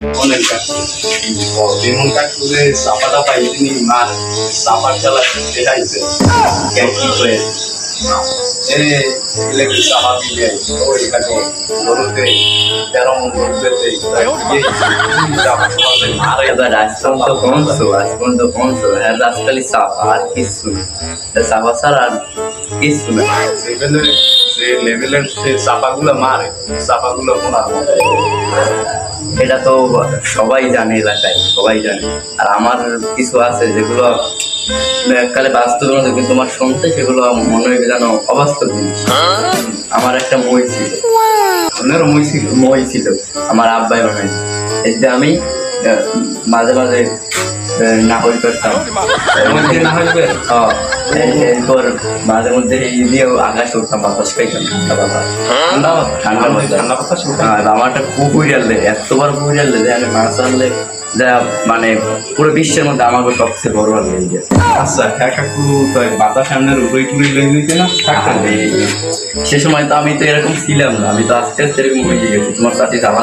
অনেক কাটছে বিমন কাটছে যে চাপাটা পাই তিনি মার চাপার চালা দেখাইছে কেন কি করে? এ ইলেকট্রিক চাপা দিলে ওই এখানে গরুতে তেরো মন গরুতে এবার আজকাল তো কমছো আজকাল তো কমছো হ্যাঁ আর কিছু না। তা ছাড়া আর কিছু না। যে লেভেলের যে চাপাগুলো মারে, চাপাগুলো এটা তো সবাই জানে এলাকায়, সবাই জানে। আর আমার কিছু আছে যেগুলো এককালে বাস্তব মতো কিন্তু আমার শুনতে সেগুলো মনে হয় যেন অবাস্তব আমার একটা মই ছিল। অন্যের মই ছিল। মই ছিল। আমার আব্বাই বানাই এতে আমি মাঝে মাঝে করতাম হ্যাঁ, এরপর মাঝে মধ্যে এই দিয়েও আকাশ উঠতাম বাতাস পাইতাম ঠান্ডা বাতাস। ঠান্ডা ঠান্ডা বাতাস। আর আমারটা এতবার যে আমি মাছ আনলে যা মানে পুরো বিশ্বের মধ্যে আমাকে সবচেয়ে বড় এই যে। আচ্ছা কাকু তো বাতাস সামনের উপরে টুড়ি লই দিতে না? আর সে সময় তো আমি তো এরকম ছিলাম না আমি তো আস্তে আস্তে এরকম হয়ে গেছি। তোমার সাথে যাওয়া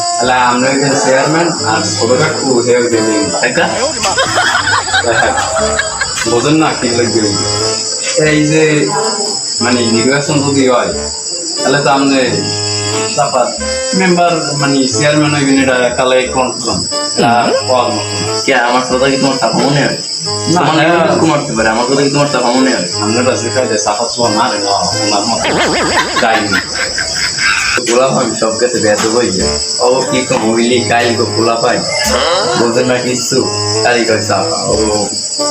তাহলে আমরা এখানে চেয়ারম্যান আর ছোট কাকু হে দেবে একা বোঝেন না কি লাগবে এই যে মানে নির্বাচন যদি হয় তাহলে তো আপনি চাপার মেম্বার মানে চেয়ারম্যান হইবেন এটা কালে কনফার্ম না। কে আমার কথা কি তোমার চাপা মনে হয়? না, তোমার হ্যাঁ। পারে আমার কথা কি তোমার চাপা মনে হয়? আমরা চাপা চুয়া মারে না ওনার মতো। যাইনি গোলা আমি সব কাছে ব্যর্থ যায় ও কি তো মহিলি কাইল গো গোলা পাই বলছেন না কিছু কালি কই চাপা ও,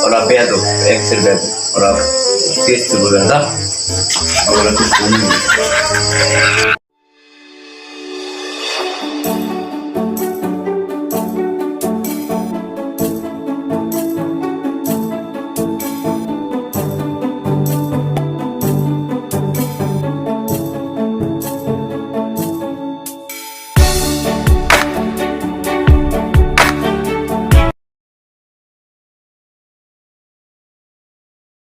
ওরা বেদ এক্সের বেদ ওরা কিছু বলে না ওরা কিছু